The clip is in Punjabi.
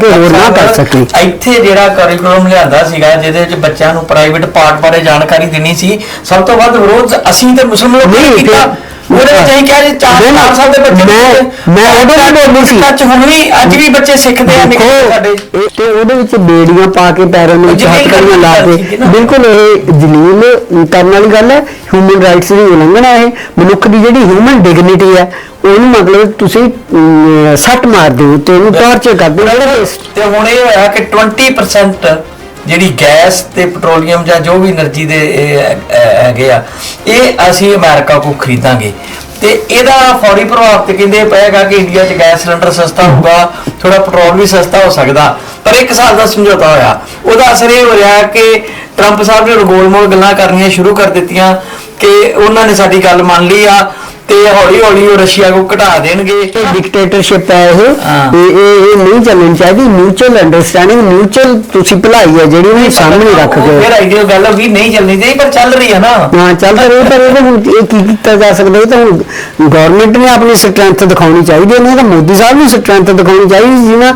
ਕਿ ਹੋਰ ਨਾ ਕਰ ਸਕੇ। ਇੱਥੇ ਜਿਹੜਾ ਕਰਿਕੂਲਮ ਲਿਆਂਦਾ ਸੀਗਾ ਜਿਹਦੇ ਵਿੱਚ ਬੱਚਿਆਂ ਨੂੰ ਪ੍ਰਾਈਵੇਟ ਪਾਰਟ ਬਾਰੇ ਜਾਣਕਾਰੀ ਦੇਣੀ ਸੀ ਸਭ ਤੋਂ ਵੱਧ ਵਿਰੋਧ ਅਸੀਂ ਤੇ ਮੁਸਲਮਾਨ ਲੋਕਾਂ ਨੇ ਨਹੀਂ, ਕੀਤਾ। ਉਹਦੇ ਵਿੱਚ ਅਸੀਂ ਕਿਹਾ ਜੀ 4 ਨਹੀਂ, 4 ਸਾਲ ਦੇ ਬੱਚੇ ਮੈਂ- ਮੈਂ ਉਹਦੇ ਨਾਲ ਬੋਲਦੀ ਸੀ। ਸੱਚ ਹੁਣ ਵੀ ਅੱਜ ਵੀ ਬੱਚੇ ਸਿੱਖਦੇ ਆ ਨਿੱਕੇ ਸਾਡੇ। ਇਹ ਤੇ ਉਹਦੇ ਵਿੱਚ ਬੇੜੀਆਂ ਪਾ ਕੇ ਪੈਰਾਂ ਨੂੰ ਜਿਹੜੀ ਹੱਥ ਲਾ ਕੇ। ਬਿਲਕੁਲ ਇਹ ਜਲੀਲ ਕਰਨ ਵਾਲੀ ਗੱਲ ਹੈ ਹਿਊਮਨ ਰਾਈਟਸ ਦੀ ਉਲੰਘਣਾ ਹੈ। ਮਨੁੱਖ ਦੀ ਜਿਹੜੀ ਹਿਊਮਨ ਡਿਗਨਿਟੀ ਹੈ ਉਹਨੂੰ ਮਤਲਬ ਤੁਸੀਂ ਅਮ, ਸੱਟ ਮਾਰ ਦਿਓ ਤੇ ਉਹਨੂੰ ਟਾਰਚਰ ਕਰ ਦਿਓ। ਤੇ ਹੁਣ ਇਹ ਹੋਇਆ ਕਿ 20% ਜਿਹੜੀ ਗੈਸ ਤੇ ਪੈਟਰੋਲੀਅਮ ਜਾਂ ਜੋ ਵੀ એનર્ਜੀ ਦੇ ਹੈਗੇ ਆ, ਇਹ ਅਸੀਂ ਅਮਰੀਕਾ ਕੋ ਖਰੀਦਾਂਗੇ। ਤੇ ਇਹਦਾ ਫੌਰੀ ਪ੍ਰਭਾਵ ਤੇ ਕਹਿੰਦੇ ਪਏਗਾ ਕਿ ਇੰਡੀਆ 'ਚ ਗੈਸ ਸਿਲੰਡਰ ਸਸਤਾ ਹੋਊਗਾ ਥੋੜਾ ਪੈਟਰੋਲ ਵੀ ਸਸਤਾ ਹੋ ਸਕਦਾ। ਪਰ ਇੱਕ ਸਾਲ ਦਾ ਸਮਝੌਤਾ ਹੋਇਆ। ਉਹਦਾ ਅਸਰ ਇਹ ਹੋ ਰਿਹਾ ਕਿ ਟਰੰਪ ਸਾਹਿਬ ਨੇ ਰਗੋਲ ਮੋਲ ਗੱਲਾਂ ਕਰਨੀਆਂ ਸ਼ੁਰੂ ਕਰ ਦਿੱਤੀਆਂ ਕਿ ਉਹਨਾਂ ਨੇ ਸਾਡੀ ਗੱਲ ਮੰਨ ਲਈ ਆ। ਤੇ ਹੌਲੀ ਹੌਲੀ ਉਹ ਰਸ਼ੀਆ ਕੋ ਘਟਾ ਦੇਣਗੇ। ਡਿਕਟੇਟਰਸ਼ਿਪ ਹੈ ਇਹ। ਹਾਂ। ਇਹ ਇਹ ਇਹ ਨਹੀਂ ਚੱਲਣੀ ਚਾਹੀਦੀ। ਮਿਊਚੁਅਲ ਅੰਡਰਸਟੈਂਡਿੰਗ ਮਿਊਚੁਅਲ ਤੁਸੀਂ ਭਲਾਈ ਹੈ ਜਿਹੜੀ ਉਹਨੂੰ ਸਾਹਮਣੇ ਰੱਖ ਉਹ ਕੇ ਫਿਰ ਆਈ ਜੋ ਗੱਲ ਵੀ ਨਹੀਂ ਚੱਲਣੀ ਚਾਹੀਦੀ ਪਰ ਚੱਲ ਰਹੀ ਹੈ ਨਾ। ਹਾਂ ਚੱਲ ਤਾਂ ਰਿਹਾ ਪਰ ਇਹਦੇ ਹੁਣ ਇਹ ਕੀ ਕੀਤਾ ਜਾ ਸਕਦਾ? ਇਹ ਤਾਂ ਹੁਣ ਗਵਰਨਮੈਂਟ ਨੇ ਆਪਣੀ ਸਟਰੈਂਥ ਦਿਖਾਉਣੀ ਚਾਹੀਦੀ ਹੈ। ਤਾਂ ਮੋਦੀ ਸਾਹਿਬ ਨੂੰ ਸਟਰੈਂਥ ਦਿਖਾਉਣੀ ਚਾਹੀਦੀ ਜਿਨ੍ਹਾਂ